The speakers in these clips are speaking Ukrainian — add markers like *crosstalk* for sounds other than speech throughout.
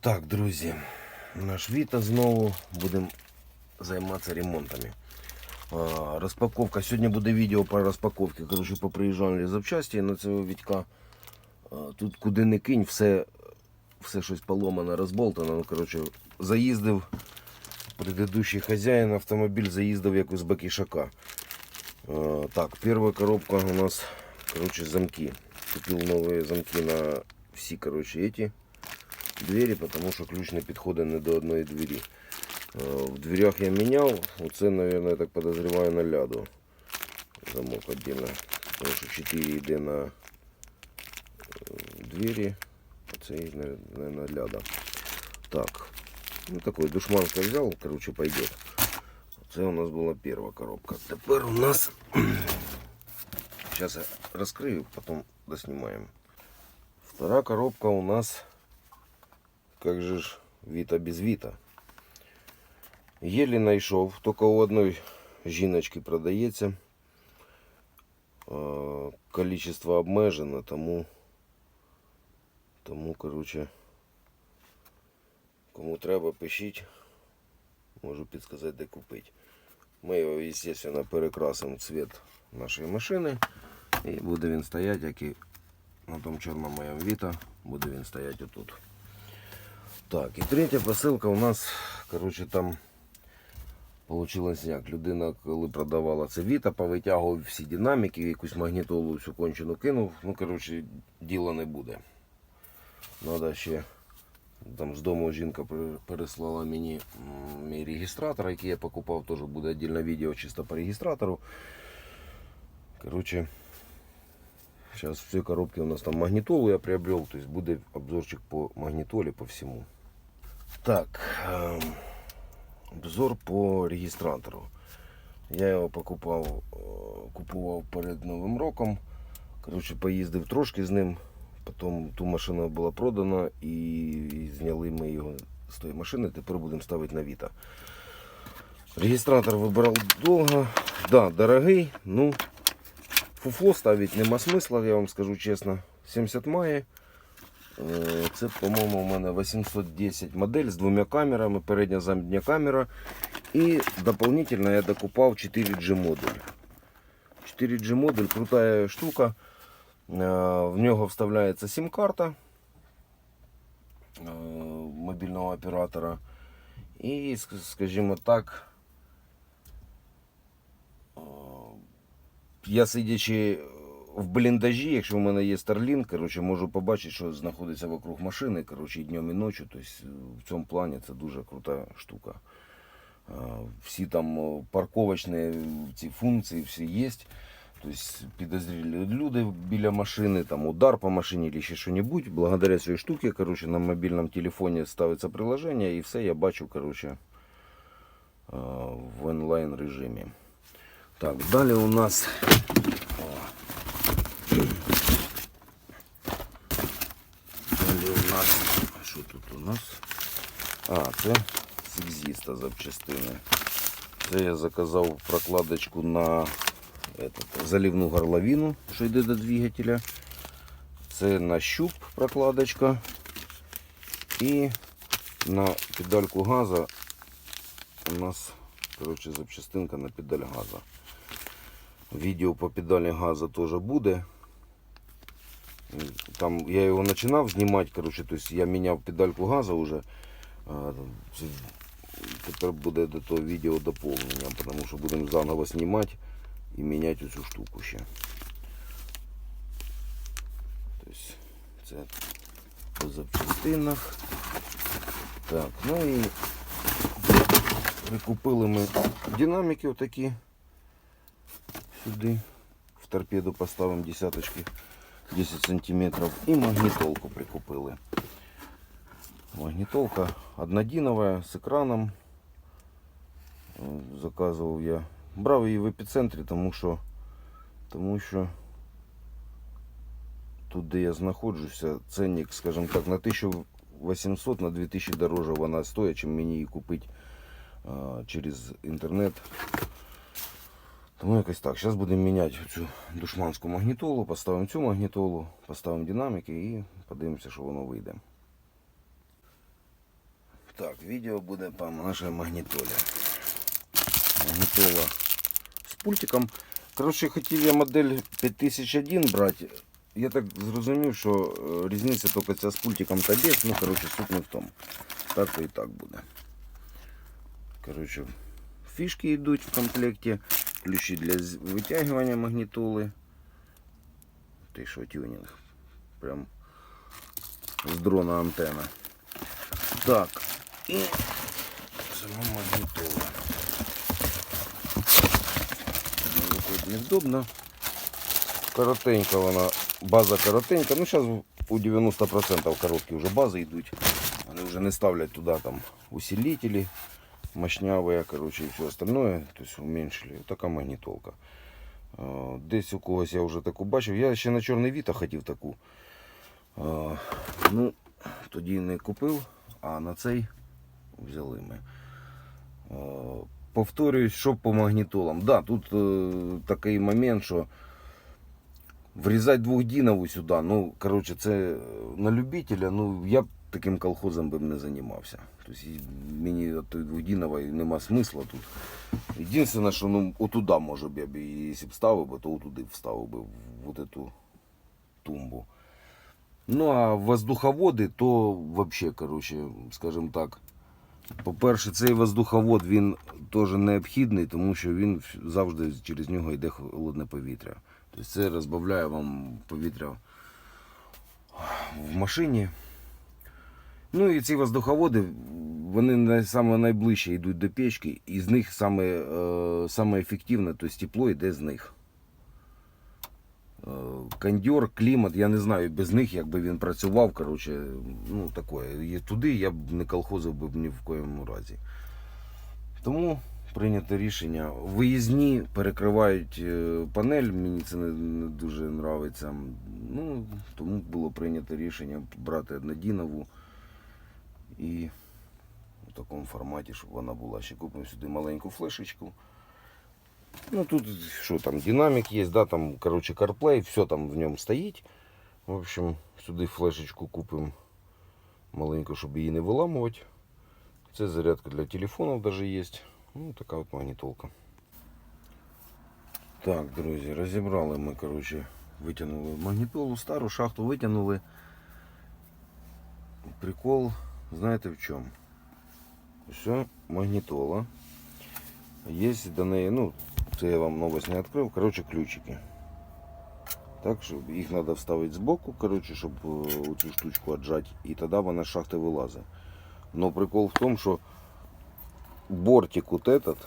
Так, друзі, наш Віта знову будемо займатися ремонтами. Розпаковка. Сьогодні буде відео по розпаковці. Коротше, поприїжджали запчасті на цього Вітька. Тут куди не кинь, все, все щось поломано, розболтано. Ну, коротше, заїздив предыдущий хазяїн, автомобіль заїздив як з Бакішака. А, так, перша коробка у нас коротше, замки. Купив нові замки на всі коротше, эти двері, тому що ключ не підходить не до одної двері. Е, В дверях я міняв, оце, мабуть, я так подозреваю на ляду. Замок отдельно. Тому що 4 йде на е, двері, а цей на, на, на ляда. Так. Ну такой душманка взял, короче, пойдет. Це у нас була перша коробка. Тепер у нас. *clears throat* Сейчас я раскрою, потом доснимаем. Вторая коробка у нас как же ж Віта без Віта. Єлі знайшов, тільки у одної жіночки продається. Количество обмежено, тому, тому, короче, кому треба, пишіть. Можу підсказати, де купити. Ми його, естественно, перекрасимо в цвет нашої машини. І буде він стояти, як і на тому чорному моєму Віта, буде він стояти отут. Так, і третя посилка у нас, коротше, там Получилось як. Людина, коли продавала це Віта, повитягував всі динаміки, якусь магнітолу всю кончену кинув. Ну, коротше, діла не буде. Надо ще. Там з дому жінка переслала мені мій регістратор, який я покупав, теж буде віддільне відео чисто по регістратору. Коротше, зараз в цій коробці у нас там магнітолу я приобрел, тобто буде обзорчик по магнітолі, по всьому. Так. ем, Обзор по регістратору. Я його покупав, е, купував перед Новим роком. Коротше, поїздив трошки з ним. Потім ту машину була продана і зняли ми його з тої машини. Тепер будемо ставити на Віта. Регістратор вибирав довго. Да, дорогий. Ну, фуфло ставити нема смисла, я вам скажу чесно. 70 має. Е, Це, по-моєму, у мене 810 модель з двома камерами, передня задня камера. І дополнительно я докупав 4G модуль. 4G модуль крутая штука. Е, В нього вставляється сим-карта е, мобільного оператора. І, скажімо так, я сидячи в бліндажі, якщо в мене є Starlink, коротше, можу побачити, що знаходиться вокруг машини, коротше, днем і ночі. Тобто в цьому плані це дуже крута штука. Всі там парковочні ці функції всі є. Тобто підозрілі люди біля машини, там удар по машині або ще щось. Благодаря цій штуці, коротше, на мобільному телефоні ставиться приложення і все я бачу, коротше, в онлайн режимі. Так, далі у нас Далі у нас. а Що тут у нас? А, це з екзіста запчастини. Це я заказав прокладочку на этот, залівну горловину, що йде до двигателя. Це на щуп прокладочка. І на педальку газа у нас коротше, запчастинка на педаль газа. Відео по педалі газа теж буде. Там я його починав знімати, коротше, тобто я міняв педальку газу вже. А, це Тепер буде до того відео доповнення, тому що будемо заново знімати і міняти цю штуку ще. Тобто це по запчастинах. Так, ну і прикупили ми динаміки отакі сюди. В торпеду поставимо десяточки. 10 сантиметров. И магнитолку прикупили. Магнитолка однодиновая с экраном. Е, Заказував я. Брав її в епіцентрі, тому що, тому що тут, де я знаходжуся, ценник, скажімо так, на 1800 на 2000 дороже вона стоїть, чим мені її купити а, через інтернет. Тому якось так. Зараз будемо міняти цю душманську магнітолу, поставимо цю магнітолу, поставимо динаміки і подивимося, що воно вийде. Так, відео буде по нашій магнітолі. Магнітола з пультиком. Коротше, хотів я модель 5001 брати. Я так зрозумів, що е, різниця тільки ця з пультиком та без. Ну, коротше, суть не в тому. Так то і так буде. Коротше, фішки йдуть в комплекті. Ключі для витягування магнітоли. Ти що, тюнінг? Прям з дрона антенна. Так, і сама магнітола. Виходить невдобно. Коротенька вона, база коротенька. Ну, зараз у 90% коробки вже бази йдуть. Вони вже не ставлять туди там усилителі мощнявые, короче, и все остальное. То есть уменьшили. Така магнітолка. Десь у когось я вже таку бачив. Я ще на чорний віта хотів таку. Ну, тоді не купив, а на цей взяли ми. Повторююсь, що по магнітолам. Да, тут е, такий момент, що врізати двохдінову сюди, ну, коротше, це на любителя, ну, я таким колхозом би не займався. Тобто мені от тої двохдінової нема смисла тут. Єдине, що ну, отуда, може б я б, і якщо б ставив би, то отуди вставив би, в эту тумбу. Ну, а воздуховоди, то вообще, короче, скажімо так. По-перше, цей воздуховод він теж необхідний, тому що він завжди через нього йде холодне повітря. Тобто це розбавляє вам повітря в машині. Ну і ці воздуховоди, вони саме найближче йдуть до печки, і з них саме, е, саме ефективне, тобто тепло йде з них. Е, Кондьор, клімат, я не знаю, без них якби він працював, коротше, ну таке. Туди я б не колхозив би ні в коєму разі. Тому прийнято рішення. Виїзні перекривають е, панель, мені це не дуже подобається. Ну, тому було прийнято рішення брати однодінову і в такому форматі, щоб вона була. Ще купимо сюди маленьку флешечку. Ну тут що там, динамик є, да, там, короче, CarPlay, все там в ньому стоїть. В общем, сюди флешечку купимо маленьку, щоб її не виламувати. Це зарядка для телефонів даже є. Ну, така от магнітолка. Так, друзі, розібрали ми, короче, витягнули магнітолу, стару шахту витягнули. Прикол, знаєте в чому? Все, магнітола. Є до неї, ну, це я вам новость не відкрив, короче, ключики. Так, щоб їх треба вставити збоку, короче, щоб е, цю штучку віджати, і тоді вона з шахти вилазить. Но прикол в том, что бортик вот этот,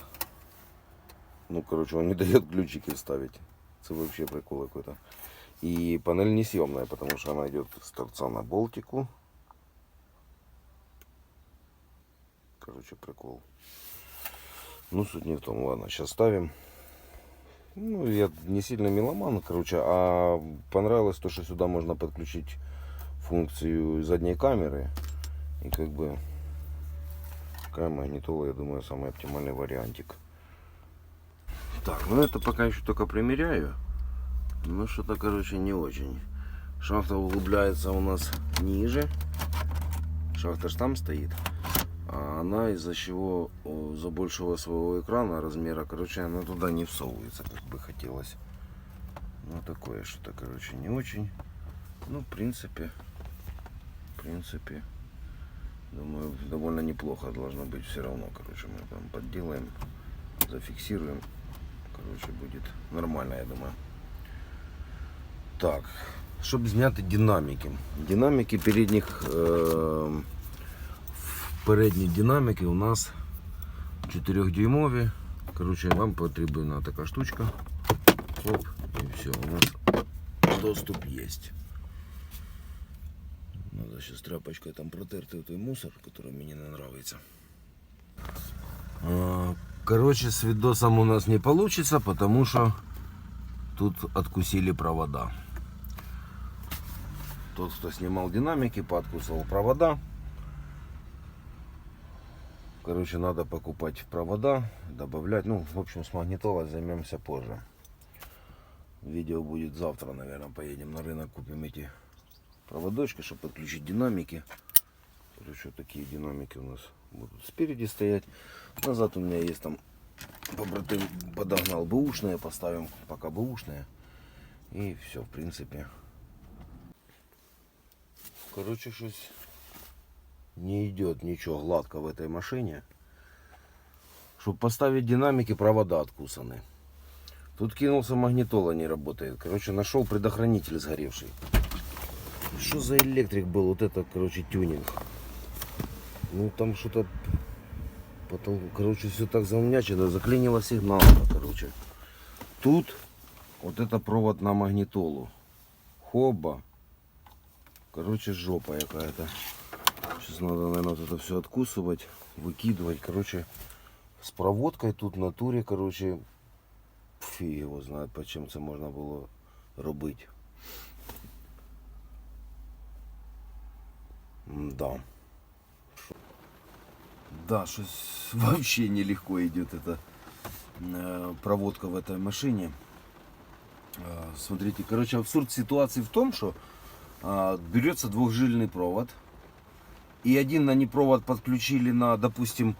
ну, короче, он не дает *laughs* ключики вставить. Это вообще прикол какой-то. И панель несъемная, потому что она идет с торца на болтику. Короче, прикол. Ну, суть не в том, ладно, сейчас ставим. Ну, я не сильно меломан, короче, а понравилось то, что сюда можно подключить функцию задней камеры. И как бы такая магнитола, я думаю, самый оптимальный вариантик. Так, ну это пока еще только примеряю. Ну что-то, короче, не очень. Шахта углубляется у нас ниже. Шахта ж там стоит А она из-за чего о, за большего своего экрана размера, короче, она туда не всовывается, как бы хотелось. Ну такое что-то, короче, не очень. Ну, в принципе, в принципе, думаю, довольно неплохо должно быть все равно, короче, мы там подделаем, зафиксируем, короче, будет нормально, я думаю. Так, щоб зняти динаміки. Динаміки передніх, е, передні динаміки у нас 4-дюймові. Короче, вам потрібна така штучка. Оп, і все, у нас доступ есть. Надо сейчас тряпочкой там протерти той мусор, который мне не нравится. А, Короче, с видосом у нас не получится, потому что тут откусили провода. Тот, кто снимал динамики, подкусывал провода. Короче, надо покупать провода, добавлять. Ну, в общем, с магнитолой займемся позже. Видео будет завтра, наверное, поедем на рынок, купим эти проводочки, чтобы подключить динамики. Короче, такие динамики у нас будут спереди стоять. Назад у меня есть там побратим подогнал бэушные, поставим пока бэушные. И все, в принципе. Короче, щось не идет ничего гладко в этой машине. Чтобы поставить динамики, провода откусаны. Тут кинулся, магнитола не работает. Короче, нашел предохранитель сгоревший. Что за электрик был? Вот это, короче, тюнинг. Ну, там что-то... Потом, короче, все так заумнячено. Заклинила сигналка, короче. Тут вот это провод на магнитолу. Хоба. Короче, жопа какая-то. Сейчас надо, наверное, вот это все откусывать, выкидывать. Короче, с проводкой тут в натуре, короче, фиг его знает, по чим це можна було робити. Да. Да, щось *laughs* вообще нелегко идет эта э, проводка в этой машине. Э, Смотрите, короче, абсурд ситуации в том, что а, берется двухжильный провод, и один на провод подключили на, допустим,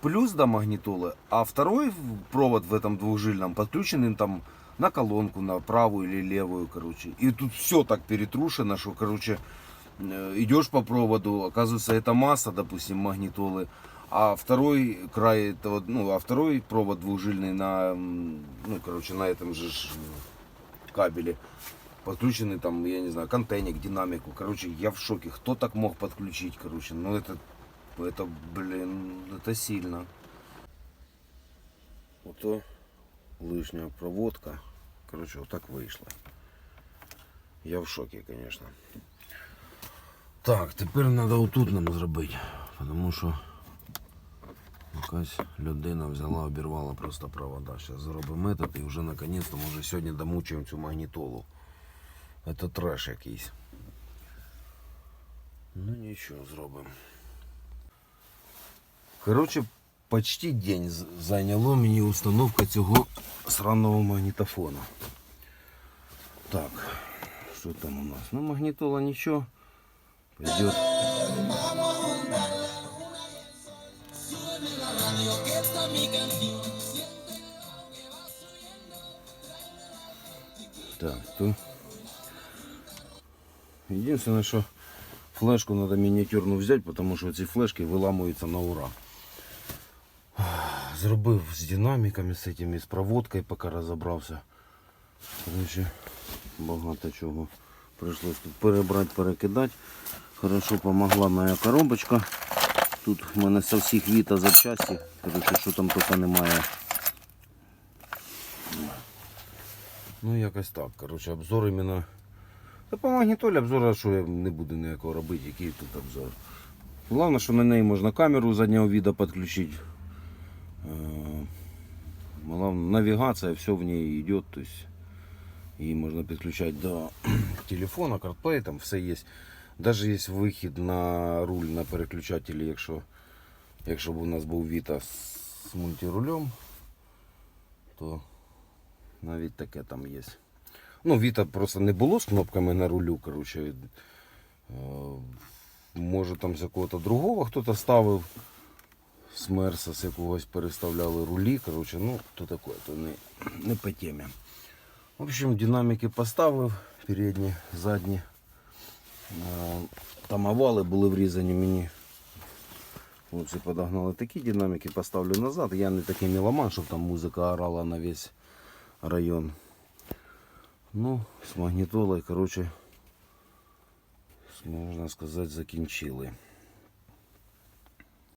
плюс до магнитолы, а второй провод в этом двухжильном подключенный там на колонку, на правую или левую, короче. И тут все так перетрушено, что, короче, э, идешь по проводу, оказывается, это масса, допустим, магнитолы, а второй край этого, ну, а второй провод двухжильный на, ну, короче, на этом же кабеле подключенный там, я не знаю, контейнер, динамику. Короче, я в шоке. Кто так мог подключить, короче? Ну это, это, блин, это сильно. Ото лишня проводка. Короче, вот так вышло. Я в шоке, конечно. Так, тепер треба отут нам зробити. Тому що якась людина взяла, обірвала просто провода. Зараз зробимо метод і вже наконець-то може сьогодні домучуємо цю магнітолу. Це треш якийсь. Ну нічого, зробимо. Коротше, почти день з- зайняло мені установка цього сраного магнітофона. Так, що там у нас? Ну, магнітола нічого. Пойдет. Так, то Единственное, что флешку надо миниатюрну взять, потому что ці флешки виламуються на ура. Зробив з динаміками, з этими, з проводкою, поки розібрався. Короче, багато чого прийшлось тут перебрати, перекидати. Хорошо помогла моя коробочка. Тут в мене со всіх віта запчасті. Короче, що там тільки немає. Ну якось так. Короче, обзор іменно. Та по магнітолі обзор, що я не буду ніякого робити, який тут обзор. Головне, що на неї можна камеру заднього віда підключити. Е, Главное, навигация, все в ней идет, то її можна підключати до *clears throat* телефона, CarPlay, там все є. Даже є вихід на руль на переключателі, якщо, якщо б у нас був Vita з мультирулем, то навіть таке там є. Ну, Vita просто не було з кнопками на рулю, короче. Е, Може там з якого-то другого хтось ставив. З Мерса з якогось переставляли рулі. Короче, ну, то таке, то не, не по темі. В общем, динамики поставив, передні, задні. Е, Там овали були врізані мені. Хлопці подогнали такі динамики, поставлю назад. Я не такий меломан, щоб там музика орала на весь район. Ну, з магнітолою, короче, можна сказати, закінчили.